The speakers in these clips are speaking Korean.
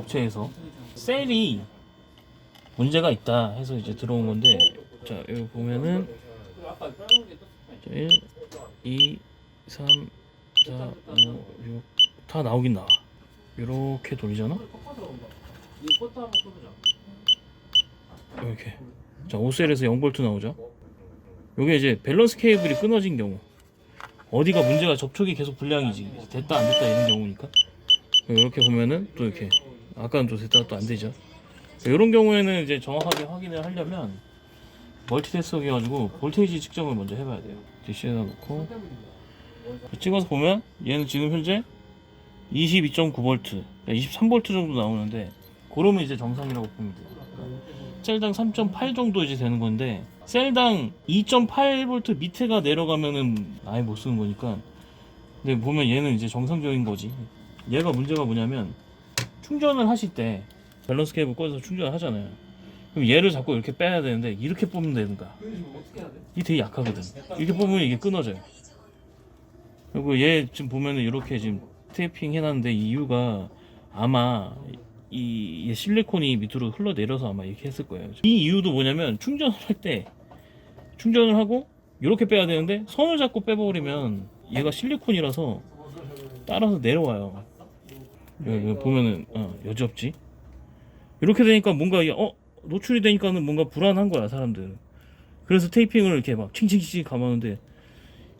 업체에서 셀이 문제가 있다 해서 이제 들어온 건데 자 여기 보면은 자, 1, 2, 3, 4, 5, 6, 다 나오긴 나와. 이렇게 돌리잖아? 이렇게. 자, 5셀에서 0볼트 나오죠? 요게 이제 밸런스 케이블이 끊어진 경우. 어디가 문제가 접촉이 계속 불량이지. 됐다, 안 됐다 이런 경우니까. 이렇게 보면은 또 이렇게. 아까는 또 됐다가 또 안 되죠. 이런 경우에는 이제 정확하게 확인을 하려면 멀티테스터 해가지고 볼테이지 측정을 먼저 해봐야 돼요. DC에다 놓고 찍어서 보면 얘는 지금 현재 22.9V, 23V 정도 나오는데 그러면 이제 정상이라고 보면 돼요. 셀당 3.8 정도 이제 되는 건데 셀당 2.8V 밑에가 내려가면은 아예 못 쓰는 거니까 근데 보면 얘는 이제 정상적인 거지. 얘가 문제가 뭐냐면 충전을 하실 때 밸런스 케이블 꽂아서 충전을 하잖아요. 그럼 얘를 자꾸 이렇게 빼야 되는데 이렇게 뽑으면 되는가? 이게 되게 약하거든. 이렇게 뽑으면 이게 끊어져요. 그리고 얘 지금 보면은 이렇게 지금 테이핑 해놨는데 이유가 아마 이, 이 실리콘이 밑으로 흘러내려서 아마 이렇게 했을 거예요. 이 이유도 뭐냐면 충전을 할 때 충전을 하고 이렇게 빼야 되는데 선을 잡고 빼버리면 얘가 실리콘이라서 따라서 내려와요. 여기, 여기 보면은 어, 여지없지. 이렇게 되니까 뭔가 이게, 어 노출이 되니까는 뭔가 불안한 거야 사람들. 그래서 테이핑을 이렇게 막 칭칭칭 감았는데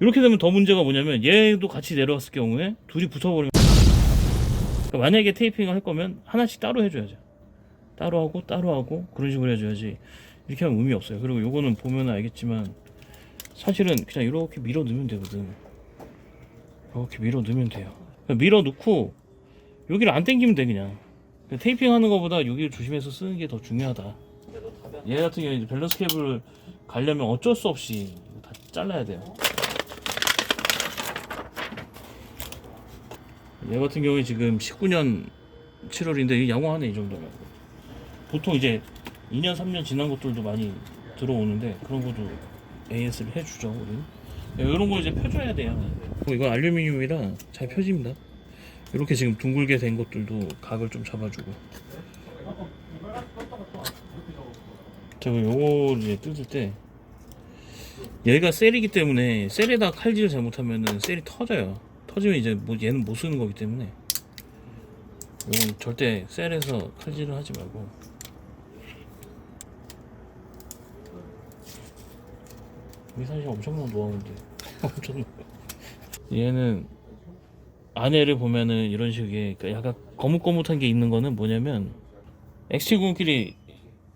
이렇게 되면 더 문제가 뭐냐면 얘도 같이 내려왔을 경우에 둘이 붙어버리면 그러니까 만약에 테이핑을 할 거면 하나씩 따로 해줘야죠. 따로 하고 따로 하고 그런 식으로 해줘야지 이렇게 하면 의미 없어요. 그리고 요거는 보면 알겠지만 사실은 그냥 이렇게 밀어 넣으면 되거든. 이렇게 밀어 넣으면 돼요. 그냥 밀어 넣고 여기를 안 당기면 돼 그냥. 테이핑 하는 것보다 여기를 조심해서 쓰는 게 더 중요하다. 얘 같은 경우에 밸런스 케이블 가려면 어쩔 수 없이 다 잘라야 돼요. 얘 같은 경우에 지금 19년 7월인데 양호하네 이 정도면. 보통 이제 2년 3년 지난 것들도 많이 들어오는데 그런 것도 AS를 해주죠 우리는. 이런 거 이제 펴줘야 돼요. 어, 이건 알루미늄이라 잘 펴집니다. 이렇게 지금 둥글게 된 것들도 각을 좀 잡아주고. 제가 요거 이제 뜯을 때 얘가 셀이기 때문에 셀에다 칼질을 잘못하면은 셀이 터져요. 터지면 이제 뭐 얘는 못 쓰는 거기 때문에 이건 절대 셀에서 칼질을 하지 말고 이게 사실 엄청난 노하우인데 엄청난 얘는 안에를 보면은 이런 식의 그러니까 약간 거뭇거뭇한 게 있는 거는 뭐냐면 X70끼리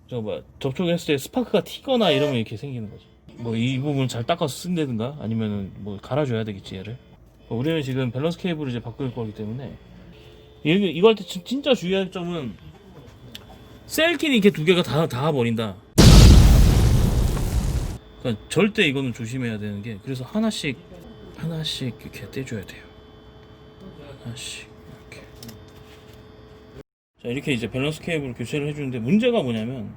저뭐 접촉했을 때 스파크가 튀거나 이러면 이렇게 생기는 거지. 뭐이 부분 잘 닦아서 쓴다든가 아니면은 뭐 갈아줘야 되겠지 얘를. 어, 우리는 지금 밸런스 케이블을 이제 바꿀 거기 때문에 이거 이거 할 때 진짜 주의할 점은 셀끼리 이렇게 두 개가 다 닿아 버린다. 그러니까 절대 이거는 조심해야 되는 게 그래서 하나씩 하나씩 이렇게 떼줘야 돼요. 하나씩 이렇게. 자 이렇게 이제 밸런스 케이블 교체를 해주는데 문제가 뭐냐면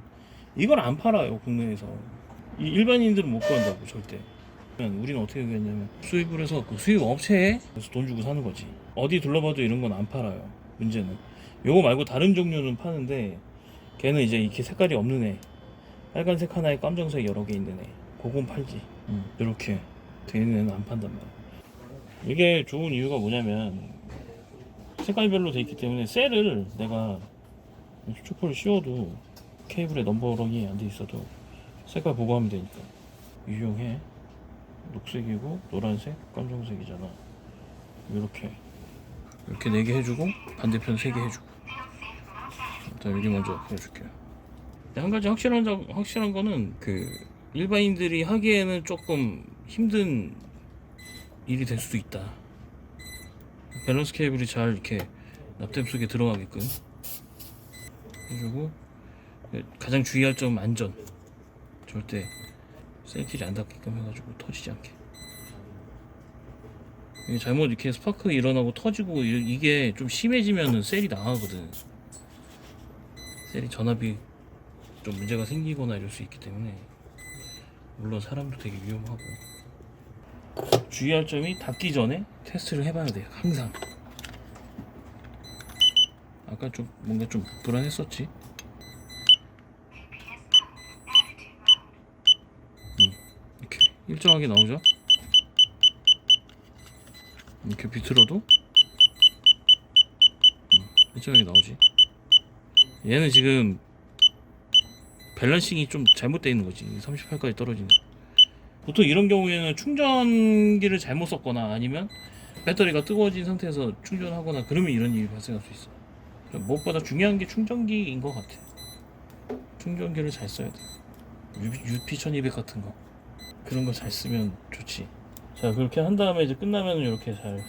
이걸 안 팔아요 국내에서. 이 일반인들은 못 구한다고 절대. 우리는 어떻게 하겠냐면 수입을 해서 그 수입 업체에 그래서 돈 주고 사는 거지. 어디 둘러봐도 이런 건 안 팔아요 문제는. 요거 말고 다른 종류는 파는데 걔는 이제 이렇게 색깔이 없는 애. 빨간색 하나에 검정색 여러 개 있는 애. 그건 팔지. 이렇게. 돼 있는 애는 안 판단 말이야. 이게 좋은 이유가 뭐냐면 색깔별로 돼 있기 때문에 셀을 내가 슈퍼를 씌워도 케이블에 넘버링이 안 돼 있어도 색깔 보고 하면 되니까. 유용해. 녹색이고 노란색 검정색이잖아. 이렇게. 이렇게 네개 해주고 반대편 세개 해주고. 일단 여기 먼저 보여줄게요. 한 가지 확실한 점- 확실한 거는 그 일반인들이 하기에는 조금 힘든 일이 될 수도 있다 밸런스 케이블이 잘 이렇게 납땜 속에 들어가게끔. 해주고 가장 주의할 점은 안전. 절대 셀킬이 안 닿게끔 해가지고 터지지 않게. 이게 잘못 이렇게 스파크 일어나고 터지고 이- 이게 좀 심해지면은 셀이 나가거든. 셀이 전압이 좀 문제가 생기거나 이럴 수 있기 때문에. 물론 사람도 되게 위험하고 주의할 점이 닿기 전에 테스트를 해봐야 돼요 항상 아까 좀 뭔가 좀 불안했었지. 음, 이렇게 일정하게 나오죠. 이렇게 비틀어도 음, 일정하게 나오지. 얘는 지금 밸런싱이 좀 잘못되어 있는 거지. 38까지 떨어지는. 보통 이런 경우에는 충전기를 잘못 썼거나 아니면 배터리가 뜨거워진 상태에서 충전하거나 그러면 이런 일이 발생할 수 있어. 무엇보다 중요한 게 충전기인 것 같아. 충전기를 잘 써야 돼. UP1200 같은 거. 그런 거 잘 쓰면 좋지. 자, 그렇게 한 다음에 이제 끝나면 이렇게 잘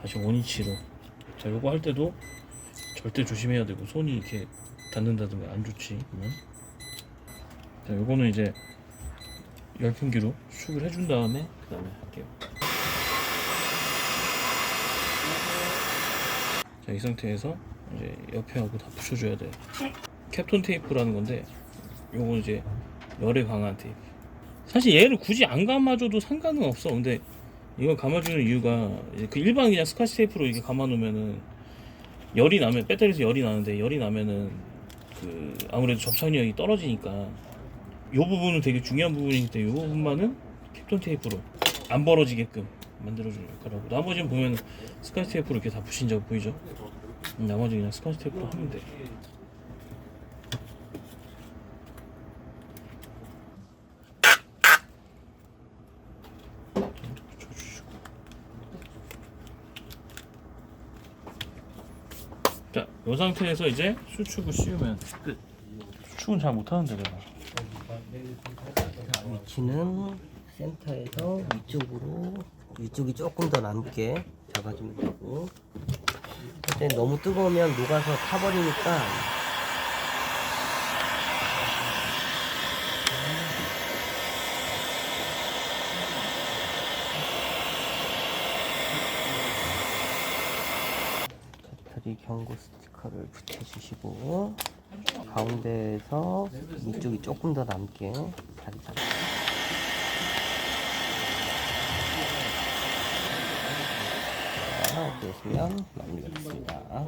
다시 원위치로. 자, 요거 할 때도 절대 조심해야 되고 손이 이렇게 닿는다든가 안 좋지. 그러면. 자, 요거는 이제 열풍기로 수축을 해준 다음에 그 다음에 할게요. 자, 이 상태에서 이제 옆에 하고 다 붙여줘야 돼. 캡톤 테이프라는 건데, 요거 이제 열에 강한 테이프. 사실 얘를 굳이 안 감아줘도 상관은 없어. 근데 이걸 감아주는 이유가 그 일반 그냥 스카치 테이프로 이렇게 감아놓으면은 열이 나면 배터리에서 열이 나는데 열이 나면은 그 아무래도 접착력이 떨어지니까 요 부분은 되게 중요한 부분이기 때문에 요 부분만은 캡톤 테이프로 안 벌어지게끔 만들어주는 역할하고 나머지는 보면 스카치 테이프로 이렇게 다 붙인 적 보이죠? 음, 나머지 그냥 스카치 테이프로 하면 돼. 자, 이 상태에서 이제 수축을 씌우면 끝. 수축은 잘 못하는데 내가. 위치는 센터에서 위쪽으로 위쪽이 조금 더 남게 잡아주면 되고. 근데 너무 뜨거우면 녹아서 타버리니까. 배터리 경고 스티커를 붙여주시고 가운데에서 위쪽이 조금 더 남게 자리 잡고 자, 이렇게 했으면 마무리가 됐습니다.